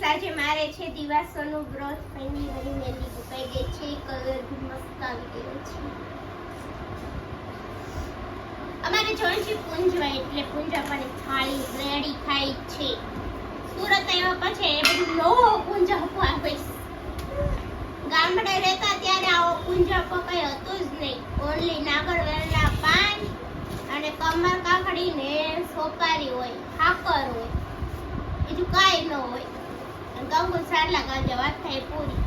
Guys આજે મારે છે, દિવાસોનું વ્રત પહેરી વળી મહેંદી મુકાઈ ગઈ છે કલર બી મસ્ત આવી ગયો છે. અમારે જોઈ છે પૂંજવા, એટલે પૂંજા પણ થાળી રેડી થાય છે. સુરત આવ્યા પછી એ બધું નવો પૂંજા આવે ગામડે રહેતા ત્યારે આવો પૂંજા કઈ હતું જ નહીં. ઓનલી નાગરવેલના પાન અને કમર કાકડી ને સોપારી હોય, ખાકર હોય. બીજું કાંઈ ન હોય. અને કંકુ વાત થાય પૂરી.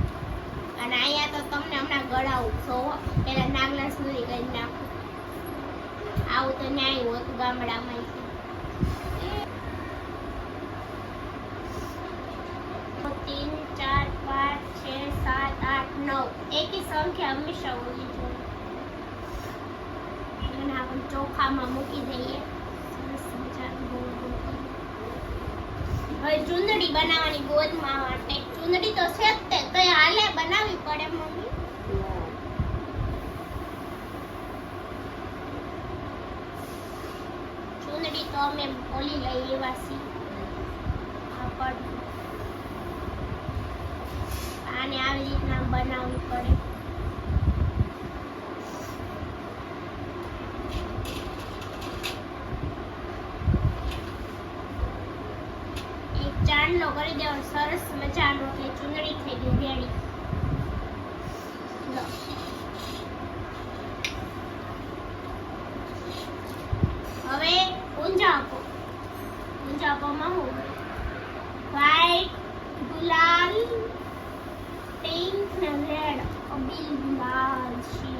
અને અહીંયા તો તમને હમણાં ગળાવું સો પેલા નાગલા સુધી કરી આવું તો ન્યાય ગામડામાં. તીન, ચાર, પાંચ, છ, સાત, આઠ, નવ. એક સંખ્યા હંમેશા હોવી જોઈએ. ચોખામાં મૂકી દઈએ. સરસ મજા હવે ચૂંદડી બનાવવાની ગોદમાં માટે. ચૂંદડી તો છે જ તે, તો હાલે, બનાવવી પડે મમ્મી. ચૂંદડી તો અમે ઓલી લઈ એવા છીએ. કાપડ આને આવી રીતના બનાવવી પડે એક ચાંદલો કરી દેવાનું સરસ મજાનો કે ચૂંદડી થઈ ગઈ રેડી લો. હવે ઊંઝા આપો ઊંઝા આપોમાં હું વ્હાઈટ ગુલાલ પિંક ને રેડ અબીલ ગુલાલ છે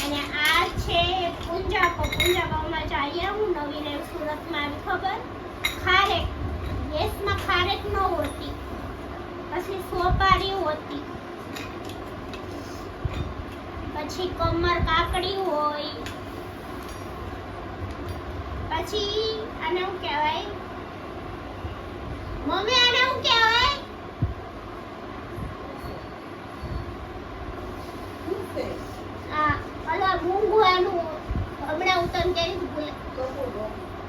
અને આ છે પુંજાપો પુંજાપોમાં જઈએ હું નવી ને સુરતમાં આવી ખબર ખારેક ન હોતી. પછી સોપારી હોતી. પછી કમર કાકડી હોય. પછી આને હું કહેવાય. મમ્મી આને હું કહેવાય? આ અલા મૂંગવાનું હમણાં હું તમને ભૂલે.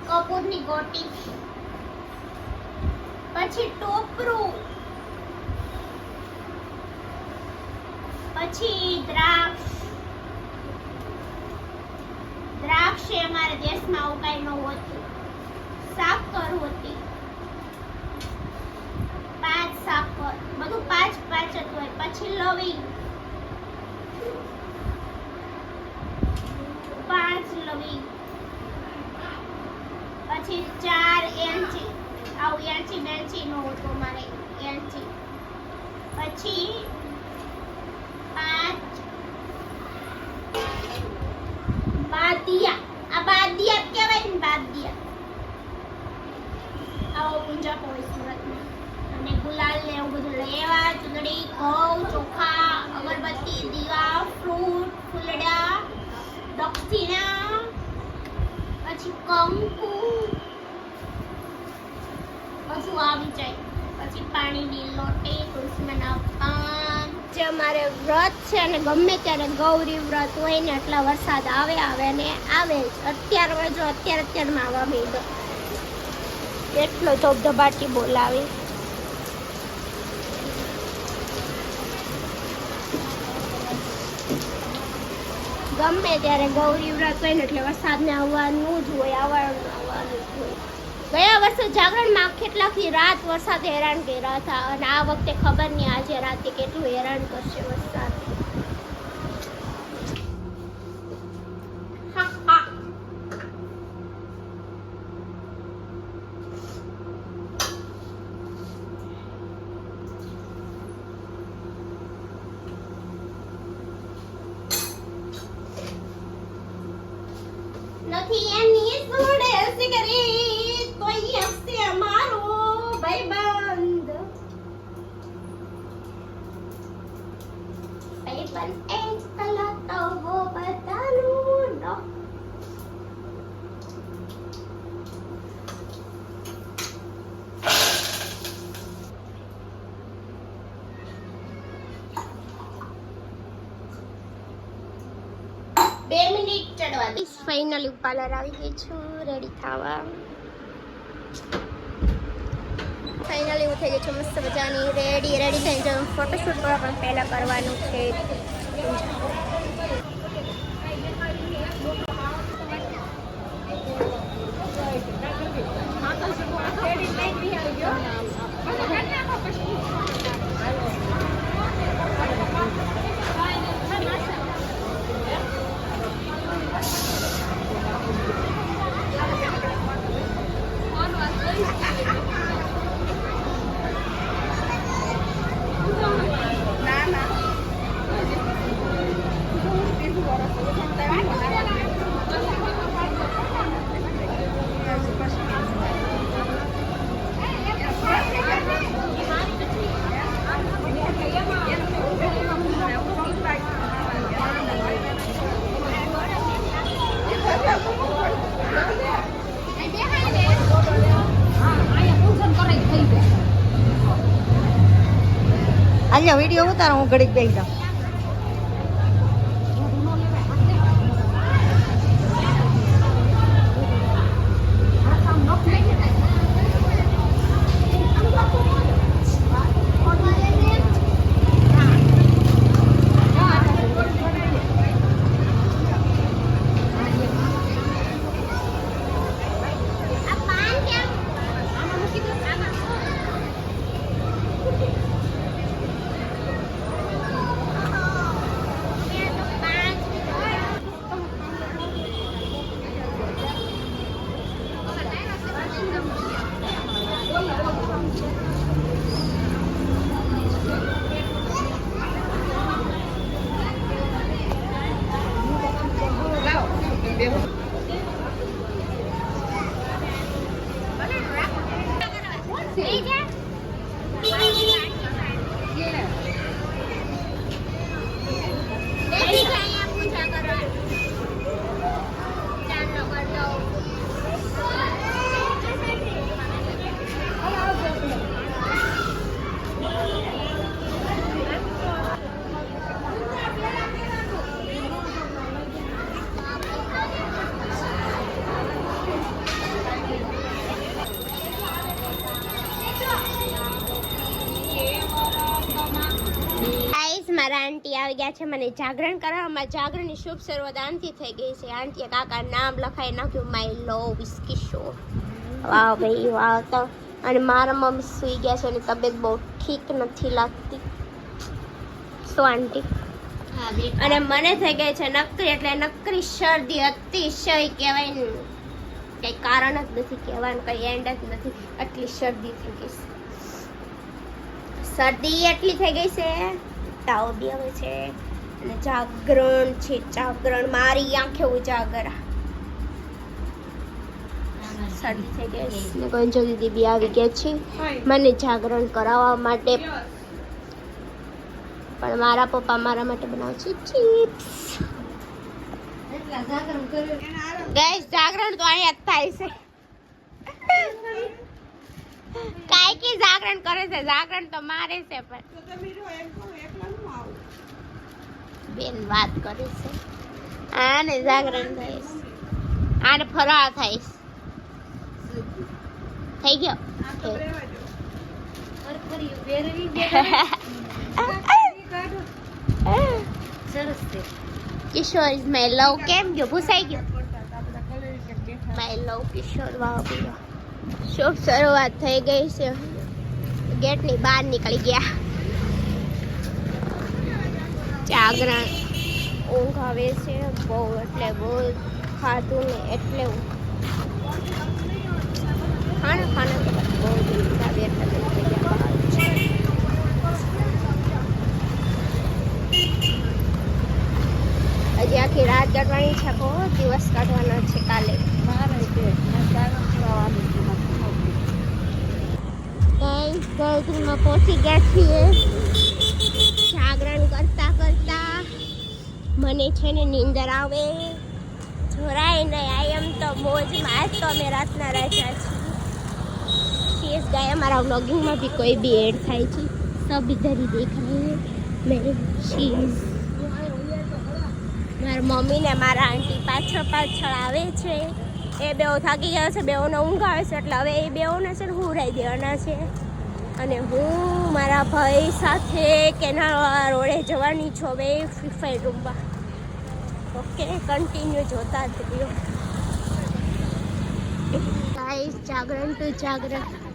કપૂરની ગોટી. પછી ટોપરું. પછી દ્રાક્ષ. દ્રાક્ષ એ અમારા દેશમાં ઉગાઈ ન હોતું. સાકર હોતી. પાંચ સાકર બધું પાંચ પાંચ જ હોય. પછી લવિંગ પાંચ લવિંગ પછી ચાર એલચી આવું એલચી બેલચી નો હોતો મારે એલચી પછી પાંચ બાદિયા આ બાદિયા જ કહેવાય ને બાદિયા આવો પૂંજા હોય સુરતમાં અને ગુલાલ ને એવું બધું લેવા ચૂંદડી ઘઉં ચોખા અગરબત્તી દીવા ફ્રૂટ ફૂલડા દક્ષિણા પછી કંકુ બધું આવી જાય. પછી પાણીની લોટી તુલસીના પાન જે અમારે વ્રત છે અને ગમે ત્યારે ગૌરી વ્રત હોય ને, એટલા વરસાદ આવે આવે ને આવે જ. અત્યારે જો, અત્યારે અત્યારમાં આવવા માંડ્યો. એટલો ધબધબાટી બોલાવી. ગમે ત્યારે ગૌરી વ્રત હોય ને, એટલે વરસાદને આવવાનું જ હોય, આવવાનું આવવાનું જ હોય. ગયા વર્ષે જાગરણમાં કેટલાકથી રાત વરસાદ હેરાન કર્યા હતા અને આ વખતે ખબર નહીં આજે રાતે કેટલું હેરાન કરશે વરસાદ. નથી એની જોડે સિગરેટ કોઈ હશે અમારો ભાઈબંધ ભાઈબંધ એક કલા તો વો બતાનું નો બે મિનિટ ચડવા દઈશ ફાઇનલી પાર્લર આવી ગઈ છું રેડી થવા. ફાઇનલી હું થઈ ગઈ છું, મસ્ત મજાની રેડી રેડી થઈને ફોટોશૂટ કરવા પણ પહેલાં કરવાનું છે. આજે વીડિયો ઉતારો હું ઘડીક બેસી જાઉં આ પાન કેમ આમાં મૂકી દો આમાં મેં તો પાંચ લઈ જા બેસી જા અહીંયા પૂજા કરવા ચાલો કરી દઉં ગાઈસ મારા આંટી આવી ગયા છે મને જાગરણ કરવામાં જાગરણની શુભ શરૂઆત આંટી થઈ ગઈ છે. આંટીએ કાકા નામ લખાઈ નાખ્યું માય લો કિશોર વાહ ભાઈ વાહ તો. અને મારા મમ્મી સુઈ ગયા છે અને તબિયત બહુ ઠીક નથી લાગતી. શું આંટી? અને મને થઈ ગઈ છે નકરી એટલે નકરી શરદી અતિશય કહેવાય ને કંઈ કારણ જ નથી કહેવાનું કંઈ એન્ડ જ નથી. આટલી શરદી થઈ ગઈ છે. શરદી એટલી થઈ ગઈ છે તાવ બી આવે છે. અને જાગરણ છે જાગરણ. મારી આંખે ઉજાગર. ગંજો દીદી બી આવી ગયા છે. મને જાગરણ કરાવવા માટે. પણ મારા પપ્પા મારા માટે બનાવે છે ચિપ્સ. ગેસ જાગરણ તો અહીંયા થાય છે. કાંઈ કી જાગરણ કરે છે. જાગરણ તો મારે છે પણ. બેન વાત કરે છે. આને જાગરણ થાય છે. આને ફરાળ થાય છે. થઈ ગયો? Kishore is my love. કેમ ગયો? ભૂસાઈ ગયો? માય લવ કિશોર વાહ ભાઈ વાહ શુભ શરૂઆત થઈ ગઈ છે. ગેટની બહાર નીકળી ગયા. જાગરણ ઊંઘ આવે છે. બહુ એટલે બહુ ખાધું ને એટલે ખાણા ખાના બહુ દિવસ આવે એટલે. હજી આખી રાત કાઢવાની છે બહુ દિવસ કાઢવાનો છે કાલે. ગળગીમાં પહોંચી ગયા છીએ. મને છે ને નીંદર આવે જોરાય નહીં આઈ એમ તો મોજમાં આજ તો અમે રાતના રાજા છીએ સીએસ ગાય અમારા વ્લોગિંગમાં બી કોઈ બી એડ થાય છે સબ ઇધર ही देख रहे हैं मेरे चीज મારા મમ્મી ને મારા આંટી પાછળ પાછળ આવે છે એ બેઉ થાકી ગયા છે બેઉને ઊંઘ આવે છે એટલે હવે એ બેઉને છે ને હુરાઈ દેવાના છે અને હું મારા ભાઈ સાથે કેનાલ રોડે જવાની છું હવે ફ્રી ફાયર રમવા ઓકે કન્ટિન્યુ જોતા જ રહ્યો. જાગરણ ટુ જાગરણ.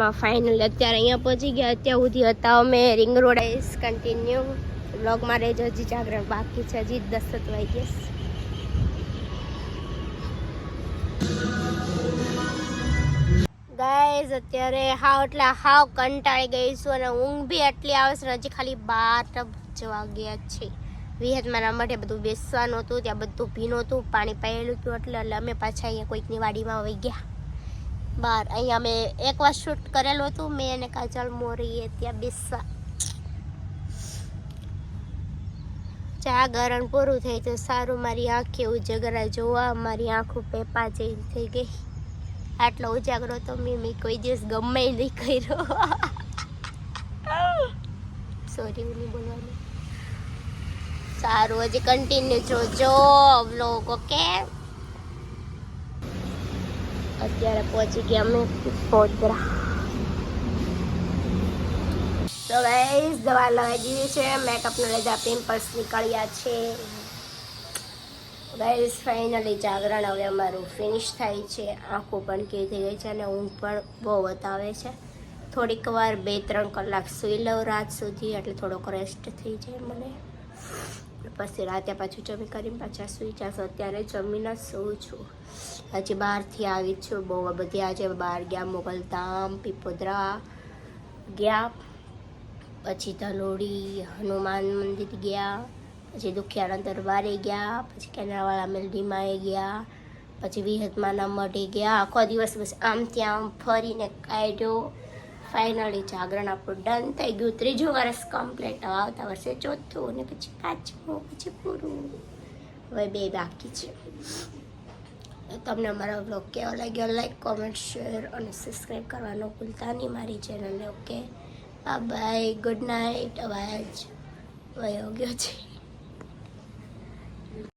જાગરણમાં ફાઇનલ અત્યારે અહીંયા પહોંચી ગયા. અત્યાર સુધી હતા અમે રિંગ રોડ કન્ટિન્યુ બ્લોગમાં રહેજો, હજી જાગરણ બાકી છે, હજી દસ જ વાગ્યે. ગાઈઝ અત્યારે હાવ એટલે હાવ કંટાળી ગઈ છું અને ઊંઘ બી એટલી આવે છે હજી ખાલી બાર જ વાગ્યા છે. વિહત મારા માટે બધું બેસવાનું હતું, ત્યાં બધું ભીનું હતું, પાણી પાયેલું હતું એટલે અમે પાછા અહીંયા કોઈકની વાડીમાં વહી ગયા. બાર. અહીંયા મેં એક વાર શૂટ કરેલું હતું, મેં અને કાજલ મોરીએ ત્યાં બેસવા. ચા ગરણ પૂરું થઈ તો સારું, મારી આંખે જગરા જોવા, મારી આંખ પેપા જેવી થઈ ગઈ. આટલો ઉજાગરો તો મેં મેં કોઈ દિવસ ગમે નહીં કર્યો. સોરી નહીં બોલવાનું. સારું, હજી કન્ટિન્યુ જોજો વ્લોગ ઓકે અત્યારે પહોંચી ગયા અમે પોદરા તો ગાઈસ દવા લગાવી દીધી છે. મેકઅપને લીધા પિમ્પલ્સ નીકળ્યા છે. ગાઈસ ફાઇનલી જાગરણ હવે અમારું ફિનિશ થાય છે. આંખો પણ કે થઈ ગઈ છે અને ઊંઘ પણ બહુ બતાવે છે. થોડીક વાર બે ત્રણ કલાક સૂઈ લઉં રાત સુધી, એટલે થોડોક રેસ્ટ થઈ જાય મને. પછી રાતે પાછું જમી કરીને પાછા સૂઈ જશો. અત્યારે જમીને સૂઉં છું. હજી બહારથી આવી છું. બહુ બધી આજે બહાર ગયા, મોગલધામ, પીપોદરા ગયા. પછી ધલોડી હનુમાન મંદિર ગયા. પછી દુખિયાના દરબારે ગયા. પછી કેનાવાળા મેલડીમાં ગયા. પછી વિહતમાના મઢે ગયા. આખો દિવસ બસ આમ ત્યાં ફરીને કાઢ્યો. ફાઇનલી જાગરણ આપણું ડન થઈ ગયું. ત્રીજું વર્ષ કમ્પ્લીટ આવતા વર્ષે ચોથું ને પછી પાંચમું, પછી પૂરું. હવે બે બાકી છે. તમને અમારો બ્લોગ કેવો લાગ્યો? લાઈક કોમેન્ટ શેર અને સબસ્ક્રાઈબ કરવાનો ભૂલતા નહીં મારી ચેનલને ઓકે બાય ગુડ નાઇટ અવાજ વયો ગયો છે.